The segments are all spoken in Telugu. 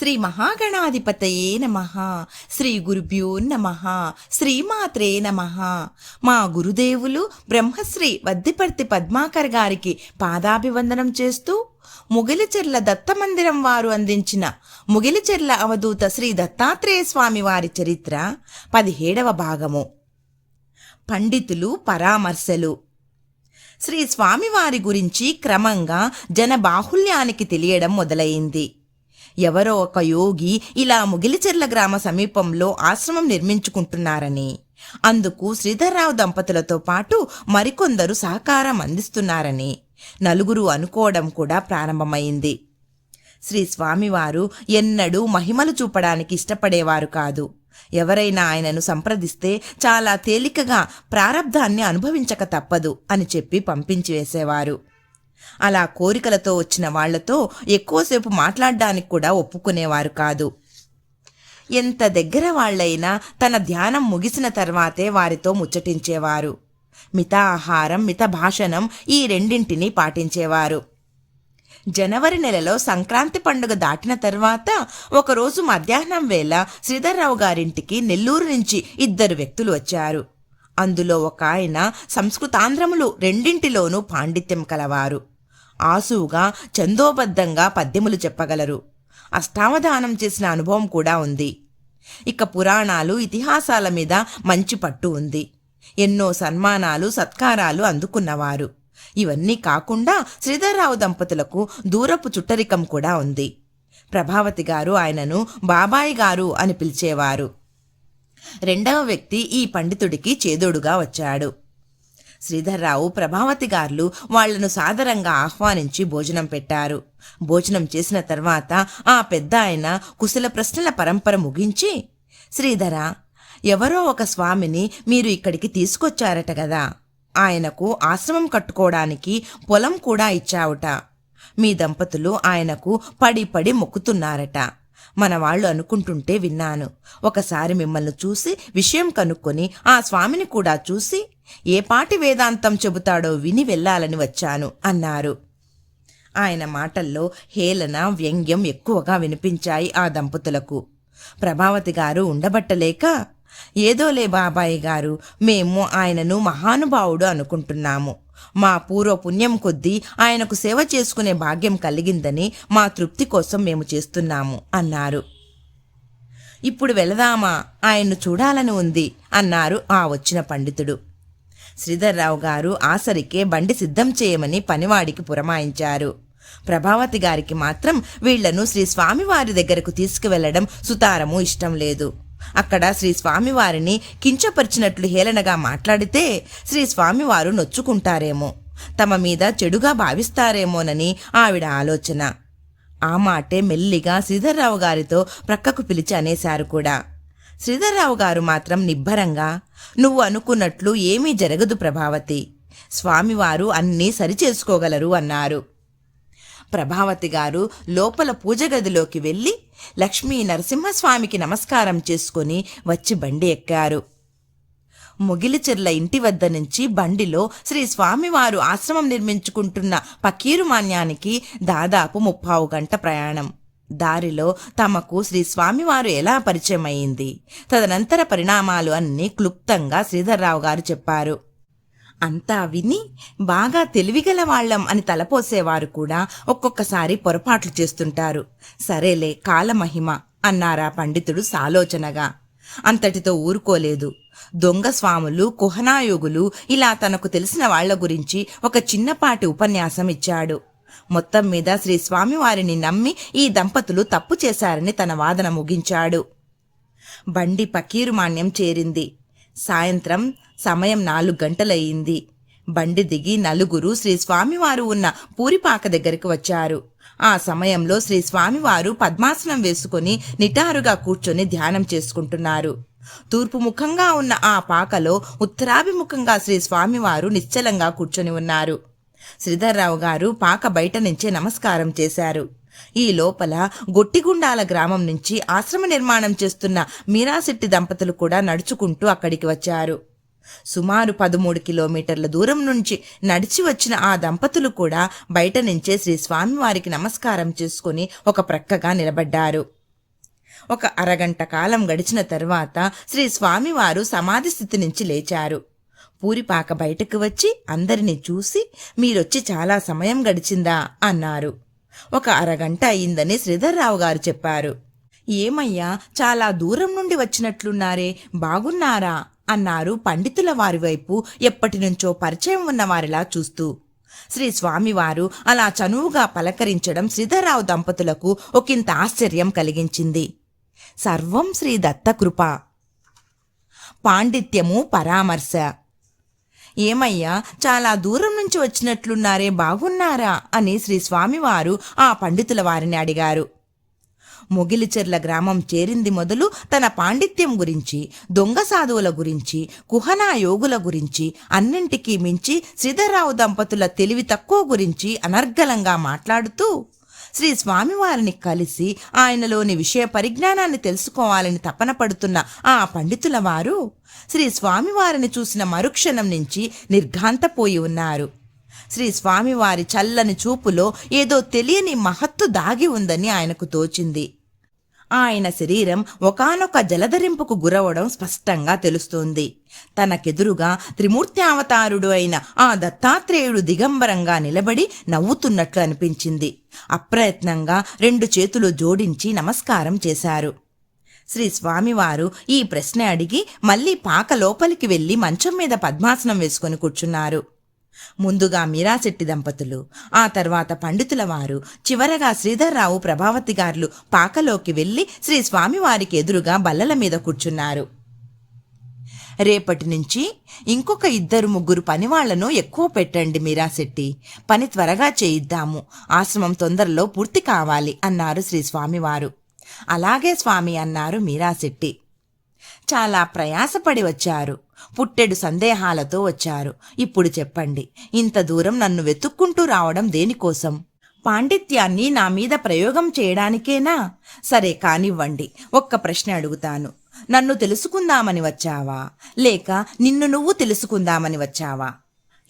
శ్రీ మహాగణాధిపతయే నమ. శ్రీ గురుభ్యో నమ. శ్రీమాత్రే నమ. మా గురుదేవులు బ్రహ్మశ్రీ వద్దిపర్తి పద్మాకర్ గారికి పాదాభివందనం చేస్తూ ముగిలిచెర్ల దత్తమందిరం వారు అందించిన ముగిలిచెర్ల అవధూత శ్రీ దత్తాత్రేయ స్వామి వారి చరిత్ర పదిహేడవ భాగము. పండితులు పరామర్శలు. శ్రీ స్వామివారి గురించి క్రమంగా జన బాహుల్యానికి తెలియడం మొదలైంది. ఎవరో ఒక యోగి ఇలా ముగిలిచెర్ల గ్రామ సమీపంలో ఆశ్రమం నిర్మించుకుంటున్నారని. అందుకు శ్రీధర్రావు దంపతులతో పాటు మరికొందరు సహకారం అందిస్తున్నారని నలుగురు అనుకోవడం కూడా ప్రారంభమైంది. శ్రీ స్వామివారు ఎన్నడూ మహిమలు చూపడానికి ఇష్టపడేవారు కాదు. ఎవరైనా ఆయనను సంప్రదిస్తే చాలా తేలికగా ప్రారబ్ధాన్ని అనుభవించక తప్పదు అని చెప్పి పంపించి వేసేవారు. అలా కోరికలతో వచ్చిన వాళ్ళతో ఎక్కువసేపు మాట్లాడడానికి కూడా ఒప్పుకునేవారు కాదు. ఎంత దగ్గర వాళ్ళైనా తన ధ్యానం ముగిసిన తర్వాతే వారితో ముచ్చటించేవారు. మిత ఆహారం మిత భాషణం ఈ రెండింటినీ పాటించేవారు. జనవరి నెలలో సంక్రాంతి పండుగ దాటిన తర్వాత ఒకరోజు మధ్యాహ్నం వేళ శ్రీధర్రావు గారింటికి నెల్లూరు నుంచి ఇద్దరు వ్యక్తులు వచ్చారు. అందులో ఒక ఆయన సంస్కృతాంధ్రములు రెండింటిలోనూ పాండిత్యం కలవారు. ఆసువుగా చందోబద్ధంగా పద్యములు చెప్పగలరు. అష్టావధానం చేసిన అనుభవం కూడా ఉంది. ఇక పురాణాలు ఇతిహాసాల మీద మంచి పట్టు ఉంది. ఎన్నో సన్మానాలు సత్కారాలు అందుకున్నవారు. ఇవన్నీ కాకుండా శ్రీధర్రావు దంపతులకు దూరపు చుట్టరికం కూడా ఉంది. ప్రభావతి గారు ఆయనను బాబాయి గారు అని పిలిచేవారు. రెండవ వ్యక్తి ఈ పండితుడికి చేదోడుగా వచ్చాడు. శ్రీధర్రావు ప్రభావతి గారులు వాళ్ళను సాదరంగా ఆహ్వానించి భోజనం పెట్టారు. భోజనం చేసిన తర్వాత ఆ పెద్ద ఆయన కుశల ప్రశ్నల పరంపర ముగించి శ్రీధర ఎవరో ఒక స్వామిని మీరు ఇక్కడికి తీసుకొచ్చారట కదా ఆయనకు ఆశ్రమం కట్టుకోవడానికి పొలం కూడా ఇచ్చావుట. మీ దంపతులు ఆయనకు పడి పడి మొక్కుతున్నారట. మన వాళ్ళు అనుకుంటుంటే విన్నాను. ఒకసారి మిమ్మల్ని చూసి విషయం కనుక్కొని ఆ స్వామిని కూడా చూసి ఏ పాటి వేదాంతం చెబుతాడో విని వెళ్ళాలని వచ్చాను అన్నారు. ఆయన మాటల్లో హేళన వ్యంగ్యం ఎక్కువగా వినిపించాయి ఆ దంపతులకు. ప్రభావతి గారు ఉండబట్టలేక ఏదోలే బాబాయి గారు మేము ఆయనను మహానుభావుడు అనుకుంటున్నాము. మా పూర్వ పుణ్యం కొద్దీ ఆయనకు సేవ చేసుకునే భాగ్యం కలిగిందని మా తృప్తి కోసం మేము చేస్తున్నాము అన్నారు. ఇప్పుడు వెళదామా? ఆయన్ను చూడాలని ఉంది అన్నారు ఆ వచ్చిన పండితుడు. శ్రీధర్రావు గారు ఆసరికే బండి సిద్ధం చేయమని పనివాడికి పురమాయించారు. ప్రభావతి గారికి మాత్రం వీళ్ళను శ్రీ స్వామివారి దగ్గరకు తీసుకువెళ్ళడం సుతారము ఇష్టం లేదు. అక్కడ శ్రీ స్వామివారిని కించపరిచినట్లు హేళనగా మాట్లాడితే శ్రీ స్వామివారు నొచ్చుకుంటారేమో తమ మీద చెడుగా భావిస్తారేమోనని ఆవిడ ఆలోచన. ఆ మాటే మెల్లిగా శ్రీధర్రావు గారితో ప్రక్కకు పిలిచి అనేశారు కూడా. శ్రీధర్రావు గారు మాత్రం నిబ్బరంగా నువ్వు అనుకున్నట్లు ఏమీ జరగదు ప్రభావతి స్వామివారు అన్నీ సరిచేసుకోగలరు అన్నారు. ప్రభావతి గారు లోపల పూజ గదిలోకి వెళ్ళి లక్ష్మీ నరసింహస్వామికి నమస్కారం చేసుకుని వచ్చి బండి ఎక్కారు. ముగిలిచెర్ల ఇంటి వద్ద నుంచి బండిలో శ్రీ స్వామివారు ఆశ్రమం నిర్మించుకుంటున్న పకీరు మాన్యానికి దాదాపు ముప్పావు గంట ప్రయాణం. దారిలో తమకు శ్రీ స్వామివారు ఎలా పరిచయం అయింది తదనంతర పరిణామాలు అన్నీ క్లుప్తంగా శ్రీధర్రావు గారు చెప్పారు. అంతా విని బాగా తెలివిగల వాళ్ళం అని తలపోసేవారు కూడా ఒక్కొక్కసారి పొరపాట్లు చేస్తుంటారు. సరేలే కాలమహిమ అన్నారా పండితుడు సాలోచనగా. అంతటితో ఊరుకోలేదు. దొంగ స్వాములు కుహనాయోగులు ఇలా తనకు తెలిసిన వాళ్ళ గురించి ఒక చిన్నపాటి ఉపన్యాసం ఇచ్చాడు. మొత్తం మీద శ్రీ స్వామివారిని నమ్మి ఈ దంపతులు తప్పు చేశారని తన వాదన ముగించాడు. బండి పకీరుమాన్యం చేరింది. సాయంత్రం సమయం నాలుగు గంటలయ్యింది. బండి దిగి నలుగురు శ్రీ స్వామివారు ఉన్న పూరిపాక దగ్గరికి వచ్చారు. ఆ సమయంలో శ్రీ స్వామివారు పద్మాసనం వేసుకుని నిటారుగా కూర్చొని ధ్యానం చేసుకుంటున్నారు. తూర్పు ముఖంగా ఉన్న ఆ పాకలో ఉత్తరాభిముఖంగా శ్రీ స్వామివారు నిశ్చలంగా కూర్చొని ఉన్నారు. శ్రీధర్రావు గారు పాక బయట నుంచే నమస్కారం చేశారు. ఈ లోపల గొట్టిగుండాల గ్రామం నుంచి ఆశ్రమ నిర్మాణం చేస్తున్న మీరాశెట్టి దంపతులు కూడా నడుచుకుంటూ అక్కడికి వచ్చారు. సుమారు పదమూడు కిలోమీటర్ల దూరం నుంచి నడిచి వచ్చిన ఆ దంపతులు కూడా బయట నుంచే శ్రీ స్వామివారికి నమస్కారం చేసుకుని ఒక ప్రక్కగా నిలబడ్డారు. ఒక అరగంట కాలం గడిచిన తర్వాత శ్రీ స్వామివారు సమాధి స్థితి నుంచి లేచారు. పూరిపాక బయటకు వచ్చి అందరినీ చూసి మీరొచ్చి చాలా సమయం గడిచిందా? అన్నారు. ఒక అరగంట అయిందని శ్రీధర్రావు గారు చెప్పారు. ఏమయ్యా చాలా దూరం నుండి వచ్చినట్లున్నారే బాగున్నారా? అన్నారు పండితుల వారి వైపు ఎప్పటి నుంచో పరిచయం ఉన్నవారిలా చూస్తూ. శ్రీ స్వామివారు అలా చనువుగా పలకరించడం శ్రీధర్రావు దంపతులకు ఒకంత ఆశ్చర్యం కలిగించింది. సర్వం శ్రీ దత్తకృప. పాండిత్యము పరామర్శ. ఏమయ్యా చాలా దూరం నుంచి వచ్చినట్లున్నారే బాగున్నారా అని శ్రీ స్వామివారు ఆ పండితుల వారిని అడిగారు. మొగిలిచెర్ల గ్రామం చేరింది మొదలు తన పాండిత్యం గురించి దొంగ సాధువుల గురించి కుహనా యోగుల గురించి అన్నింటికీ మించి శ్రీధర్రావు దంపతుల తెలివి తక్కువ గురించి అనర్గళంగా మాట్లాడుతూ శ్రీ స్వామివారిని కలిసి ఆయనలోని విషయ పరిజ్ఞానాన్ని తెలుసుకోవాలని తపన పడుతున్న ఆ పండితుల వారు శ్రీ స్వామివారిని చూసిన మరుక్షణం నుంచి నిర్ఘాంతపోయి ఉన్నారు. శ్రీ స్వామివారి చల్లని చూపులో ఏదో తెలియని మహత్తు దాగి ఉందని ఆయనకు తోచింది. ఆయన శరీరం ఒకానొక జలధరింపుకు గురవడం స్పష్టంగా తెలుస్తోంది. తనకెదురుగా త్రిమూర్తి అవతారుడు అయిన ఆ దత్తాత్రేయుడు దిగంబరంగా నిలబడి నవ్వుతున్నట్లు అనిపించింది. అప్రయత్నంగా రెండు చేతులు జోడించి నమస్కారం చేశారు. శ్రీ స్వామివారు ఈ ప్రశ్న అడిగి మళ్ళీ పాక లోపలికి వెళ్ళి మంచం మీద పద్మాసనం వేసుకొని కూర్చున్నారు. ముందుగా మీరాశెట్టి దంపతులు ఆ తర్వాత పండితుల వారు చివరగా శ్రీధర్రావు ప్రభావతి గారులు పాకలోకి వెళ్ళి శ్రీ స్వామివారికి ఎదురుగా బల్లల మీద కూర్చున్నారు. రేపటి నుంచి ఇంకొక ఇద్దరు ముగ్గురు పనివాళ్ళను ఎక్కువ పెట్టండి మీరాశెట్టి. పని త్వరగా చేయిద్దాము. ఆశ్రమం తొందరలో పూర్తి కావాలి అన్నారు శ్రీ స్వామివారు. అలాగే స్వామి అన్నారు మీరాశెట్టి. చాలా ప్రయాసపడి వచ్చారు. పుట్టెడు సందేహాలతో వచ్చారు. ఇప్పుడు చెప్పండి ఇంత దూరం నన్ను వెతుక్కుంటూ రావడం దేనికోసం? పాండిత్యాన్ని నా మీద ప్రయోగం చేయడానికేనా? సరే కానివ్వండి ఒక్క ప్రశ్న అడుగుతాను. నన్ను తెలుసుకుందామని వచ్చావా? లేక నిన్ను నువ్వు తెలుసుకుందామని వచ్చావా?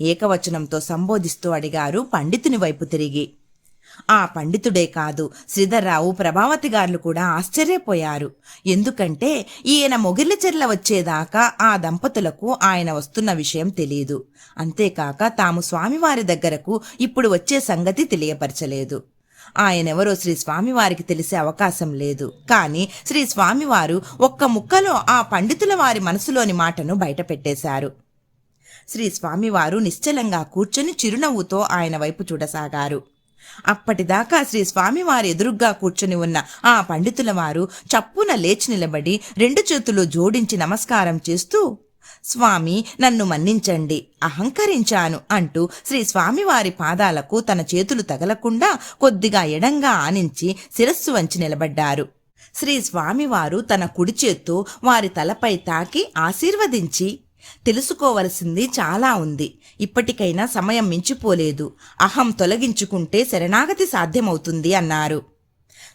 ఏకవచనంతో సంబోధిస్తూ అడిగారు పండితుని వైపు తిరిగి. ఆ పండితుడే కాదు. శ్రీధర్రావు ప్రభావతి గారులు కూడా ఆశ్చర్యపోయారు. ఎందుకంటే ఈయన మొగిలిచెర్ల వచ్చేదాకా ఆ దంపతులకు ఆయన వస్తున్న విషయం తెలియదు అంతేకాక తాము స్వామివారి దగ్గరకు ఇప్పుడు వచ్చే సంగతి తెలియపరచలేదు. ఆయనెవరో శ్రీ స్వామివారికి తెలిసే అవకాశం లేదు. కానీ శ్రీ స్వామివారు ఒక్క ముక్కలో ఆ పండితుల వారి మనసులోని మాటను బయటపెట్టేశారు. శ్రీ స్వామివారు నిశ్చలంగా కూర్చొని చిరునవ్వుతో ఆయన వైపు చూడసాగారు. అప్పటిదాకా శ్రీ స్వామివారి ఎదురుగ్గా కూర్చుని ఉన్న ఆ పండితుల వారు చప్పున లేచి నిలబడి రెండు చేతులు జోడించి నమస్కారం చేస్తూ స్వామి నన్ను మన్నించండి అహంకరించాను అంటూ శ్రీ స్వామివారి పాదాలకు తన చేతులు తగలకుండా కొద్దిగా ఎడంగా ఆనించి శిరస్సు వంచి నిలబడ్డారు. శ్రీ స్వామివారు తన కుడి చేత్తో వారి తలపై తాకి ఆశీర్వదించి తెలుసుకోవలసింది చాలా ఉంది. ఇప్పటికైనా సమయం మించిపోలేదు. అహం తొలగించుకుంటే శరణాగతి సాధ్యమవుతుంది అన్నారు.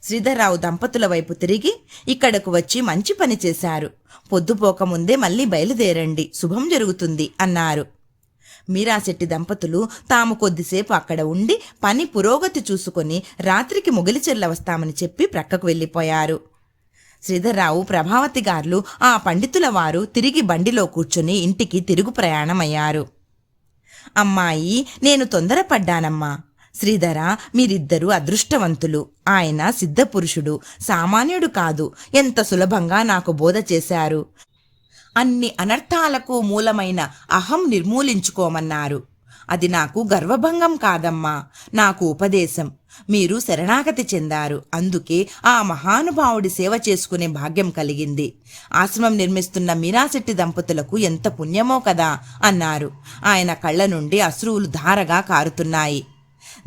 శ్రీధర్రావు దంపతుల వైపు తిరిగి ఇక్కడకు వచ్చి మంచి పని చేశారు. పొద్దుపోకముందే మళ్ళీ బయలుదేరండి. శుభం జరుగుతుంది అన్నారు. మీరాశెట్టి దంపతులు తాము కొద్దిసేపు అక్కడ ఉండి పని పురోగతి చూసుకొని రాత్రికి ముగిలిచెల్ల వస్తామని చెప్పి ప్రక్కకు వెళ్ళిపోయారు. శ్రీధర్రావు ప్రభావతి గారులు ఆ పండితుల వారు తిరిగి బండిలో కూర్చుని ఇంటికి తిరుగు ప్రయాణమయ్యారు. అమ్మాయి నేను తొందరపడ్డానమ్మా. శ్రీధర మీరిద్దరూ అదృష్టవంతులు. ఆయన సిద్ధపురుషుడు. సామాన్యుడు కాదు. ఎంత సులభంగా నాకు బోధ చేశారు. అన్ని అనర్థాలకు మూలమైన అహం నిర్మూలించుకోమన్నారు. అది నాకు గర్వభంగం కాదమ్మా. నాకు ఉపదేశం. మీరు శరణాగతి చెందారు. అందుకే ఆ మహానుభావుడి సేవ చేసుకునే భాగ్యం కలిగింది. ఆశ్రమం నిర్మిస్తున్న మీరాశెట్టి దంపతులకు ఎంత పుణ్యమో కదా అన్నారు. ఆయన కళ్ళ నుండి అశ్రువులు ధారగా కారుతున్నాయి.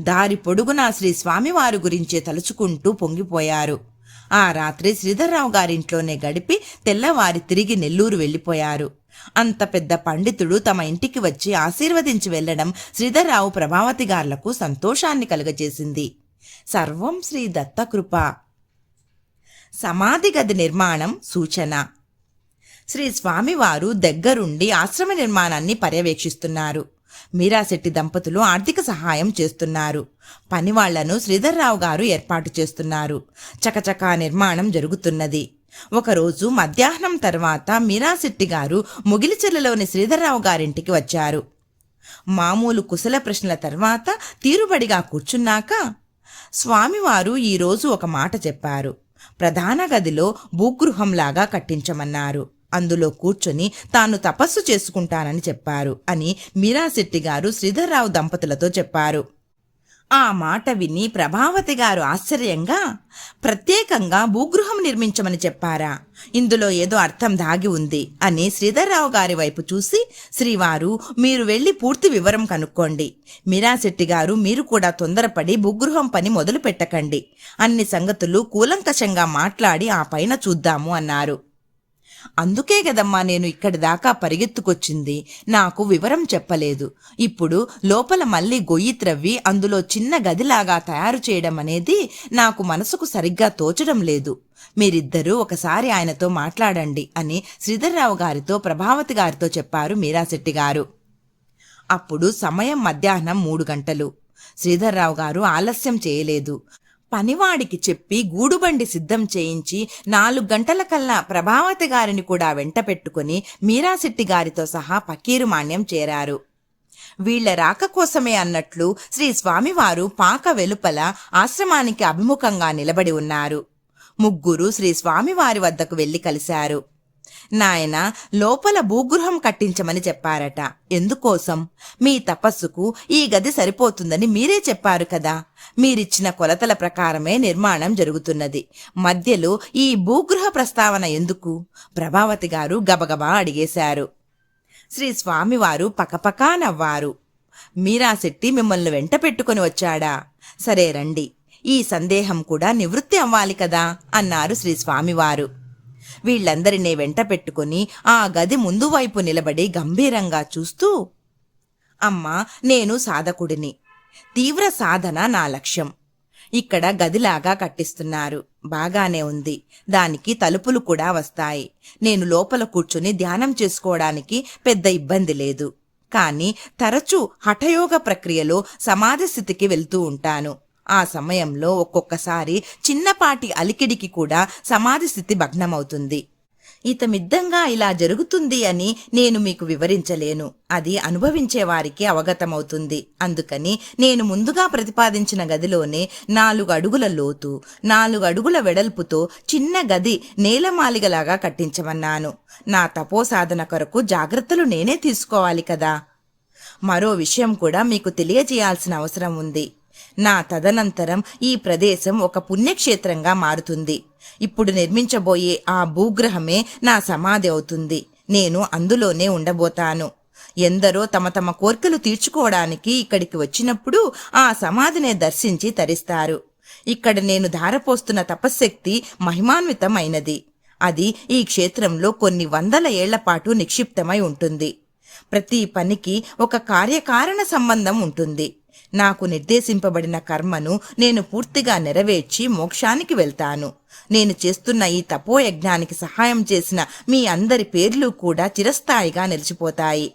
దారి పొడుగునా శ్రీ స్వామివారు గురించే తలుచుకుంటూ పొంగిపోయారు. ఆ రాత్రి శ్రీధర్రావు గారింట్లోనే గడిపి తెల్లవారి తిరిగి నెల్లూరు వెళ్ళిపోయారు. అంత పెద్ద పండితుడు తమ ఇంటికి వచ్చి ఆశీర్వదించి వెళ్ళడం శ్రీధర్రావు ప్రభావతి గార్లకు సంతోషాన్ని కలుగజేసింది. సర్వం శ్రీ దత్తకృప సమాధి గది నిర్మాణం సూచన. శ్రీ స్వామివారు దగ్గరుండి ఆశ్రమ నిర్మాణాన్ని పర్యవేక్షిస్తున్నారు. మీరాశెట్టి దంపతులు ఆర్థిక సహాయం చేస్తున్నారు. పనివాళ్ళను శ్రీధర్రావు గారు ఏర్పాటు చేస్తున్నారు. చకచకా నిర్మాణం జరుగుతున్నది. ఒకరోజు మధ్యాహ్నం తర్వాత మీరాశెట్టి గారు ముగిలిచెర్లలోని శ్రీధర్రావు గారింటికి వచ్చారు. మామూలు కుశల ప్రశ్నల తర్వాత తీరుబడిగా కూర్చున్నాక స్వామివారు ఈరోజు ఒక మాట చెప్పారు. ప్రధాన గదిలో భూగృహంలాగా కట్టించమన్నారు. అందులో కూర్చొని తాను తపస్సు చేసుకుంటానని చెప్పారు అని మీరాశెట్టి గారు శ్రీధర్రావు దంపతులతో చెప్పారు. ఆ మాట విని ప్రభావతి గారు ఆశ్చర్యంగా ప్రత్యేకంగా భూగృహం నిర్మించమని చెప్పారా? ఇందులో ఏదో అర్థం దాగి ఉంది అని శ్రీధర్రావు గారి వైపు చూసి శ్రీవారు మీరు వెళ్ళి పూర్తి వివరం కనుక్కోండి. మీరాశెట్టి గారు మీరు కూడా తొందరపడి భూగృహం పని మొదలు పెట్టకండి అన్ని సంగతులు కూలంకషంగా మాట్లాడి ఆ పైన చూద్దాము అన్నారు. అందుకే కదమ్మా నేను ఇక్కడి దాకా పరిగెత్తుకొచ్చింది. నాకు వివరం చెప్పలేదు. ఇప్పుడు లోపల మళ్ళీ గొయ్యి త్రవ్వి అందులో చిన్న గదిలాగా తయారు చేయడం అనేది నాకు మనసుకు సరిగ్గా తోచడం లేదు. మీరిద్దరూ ఒకసారి ఆయనతో మాట్లాడండి అని శ్రీధర్రావు గారితో ప్రభావతి గారితో చెప్పారు మీరాశెట్టి గారు. అప్పుడు సమయం మధ్యాహ్నం మూడు గంటలు. శ్రీధర్రావు గారు ఆలస్యం చేయలేదు. పనివాడికి చెప్పి గూడుబండి సిద్ధం చేయించి నాలుగు గంటల కల్లా ప్రభావతి గారిని కూడా వెంట పెట్టుకుని మీరాశెట్టి గారితో సహా పకీరుమాన్యం చేరారు. వీళ్ళ రాక కోసమే అన్నట్లు శ్రీ స్వామివారు పాక వెలుపల ఆశ్రమానికి అభిముఖంగా నిలబడి ఉన్నారు. ముగ్గురు శ్రీ స్వామివారి వద్దకు వెళ్ళి కలిశారు. నాయన లోపల భూగృహం కట్టించమని చెప్పారట. ఎందుకోసం? మీ తపస్సుకు ఈ గది సరిపోతుందని మీరే చెప్పారు కదా. మీరిచ్చిన కొలతల ప్రకారమే నిర్మాణం జరుగుతున్నది. మధ్యలో ఈ భూగృహ ప్రస్తావన ఎందుకు? ప్రభావతి గారు గబగబా అడిగేశారు. శ్రీ స్వామివారు పకపకా నవ్వారు. మీరాశెట్టి మిమ్మల్ని వెంట పెట్టుకుని వచ్చాడా? సరే రండి. ఈ సందేహం కూడా నివృత్తి అవ్వాలి కదా అన్నారు శ్రీ స్వామివారు. వీళ్ళందరినీ వెంట పెట్టుకుని ఆ గది ముందు వైపు నిలబడి గంభీరంగా చూస్తూ అమ్మా నేను సాధకుడిని. తీవ్ర సాధన నా లక్ష్యం. ఇక్కడ గదిలాగా కట్టిస్తున్నారు. బాగానే ఉంది. దానికి తలుపులు కూడా వస్తాయి. నేను లోపల కూర్చుని ధ్యానం చేసుకోవడానికి పెద్ద ఇబ్బంది లేదు. కానీ తరచూ హఠయోగ ప్రక్రియలో సమాధి స్థితికి వెళ్తూ ఉంటాను. ఆ సమయంలో ఒక్కొక్కసారి చిన్నపాటి అలికిడికి కూడా సమాధి స్థితి భగ్నమవుతుంది. ఇతమిద్దంగా ఇలా జరుగుతుంది అని నేను మీకు వివరించలేను. అది అనుభవించే వారికి అవగతమవుతుంది. అందుకని నేను ముందుగా ప్రతిపాదించిన గదిలోనే నాలుగు అడుగుల లోతు నాలుగు అడుగుల వెడల్పుతో చిన్న గది నేలమాలిగలాగా కట్టించమన్నాను. నా తపోసాధన కొరకు జాగ్రత్తలు నేనే తీసుకోవాలి కదా. మరో విషయం కూడా మీకు తెలియజేయాల్సిన అవసరం ఉంది. నా తదనంతరం ఈ ప్రదేశం ఒక పుణ్యక్షేత్రంగా మారుతుంది. ఇప్పుడు నిర్మించబోయే ఆ భూగ్రహమే నా సమాధి అవుతుంది. నేను అందులోనే ఉండబోతాను. ఎందరో తమ తమ కోర్కెలు తీర్చుకోవడానికి ఇక్కడికి వచ్చినప్పుడు ఆ సమాధినే దర్శించి తరిస్తారు. ఇక్కడ నేను ధారపోస్తున్న తపశ్శక్తి మహిమాన్వితమైనది. అది ఈ క్షేత్రంలో కొన్ని వందల ఏళ్ళపాటు నిక్షిప్తమై ఉంటుంది. ప్రతి పనికి ఒక కార్యకారణ సంబంధం ఉంటుంది. నాకు నిర్దేశింపబడిన కర్మను నేను పూర్తిగా నెరవేర్చి మోక్షానికి వెళ్తాను. నేను చేస్తున్న ఈ తపోయజ్ఞానికి సహాయం చేసిన మీ అందరి పేర్లు కూడా చిరస్థాయిగా నిలిచిపోతాయి.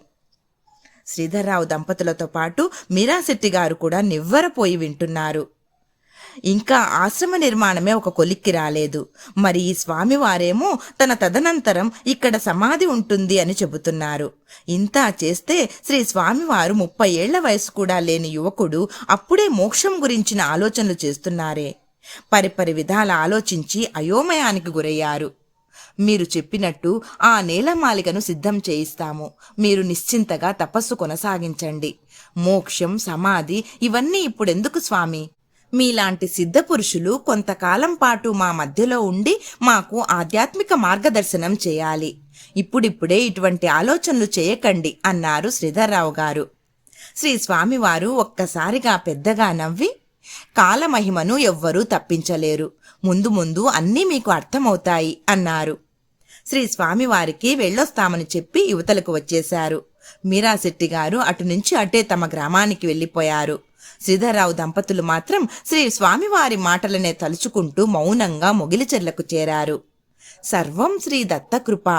శ్రీధర్రావు దంపతులతో పాటు మీరాశెట్టి గారు కూడా నివ్వరపోయి వింటున్నారు. ఇంకా ఆశ్రమ నిర్మాణమే ఒక కొలిక్కి రాలేదు. మరి ఈ స్వామివారేమో తన తదనంతరం ఇక్కడ సమాధి ఉంటుంది అని చెబుతున్నారు. ఇంతా చేస్తే శ్రీ స్వామివారు ముప్పై ఏళ్ళ వయసు కూడా లేని యువకుడు అప్పుడే మోక్షం గురించిన ఆలోచనలు చేస్తున్నారే. పరిపరి విధాల ఆలోచించి అయోమయానికి గురయ్యారు. మీరు చెప్పినట్టు ఆ నేలమాలికను సిద్ధం చేయిస్తాము. మీరు నిశ్చింతగా తపస్సు కొనసాగించండి. మోక్షం సమాధి ఇవన్నీ ఇప్పుడెందుకు స్వామి? మీలాంటి సిద్ధపురుషులు కొంతకాలం పాటు మా మధ్యలో ఉండి మాకు ఆధ్యాత్మిక మార్గదర్శనం చేయాలి. ఇప్పుడిప్పుడే ఇటువంటి ఆలోచనలు చేయకండి అన్నారు శ్రీధర్రావు గారు. శ్రీ స్వామివారు ఒక్కసారిగా పెద్దగా నవ్వి కాలమహిమను ఎవ్వరూ తప్పించలేరు. ముందు ముందు అన్నీ మీకు అర్థమవుతాయి అన్నారు. శ్రీ స్వామివారికి వెళ్ళొస్తామని చెప్పి యువతలకు వచ్చేశారు. మీరాశెట్టి గారు అటు నుంచి అటే తమ గ్రామానికి వెళ్ళిపోయారు. శ్రీధర్రావు దంపతులు మాత్రం శ్రీ స్వామివారి మాటలనే తలుచుకుంటూ మౌనంగా మొగిలిచెర్లకు చేరారు. సర్వం శ్రీ దత్తకృప.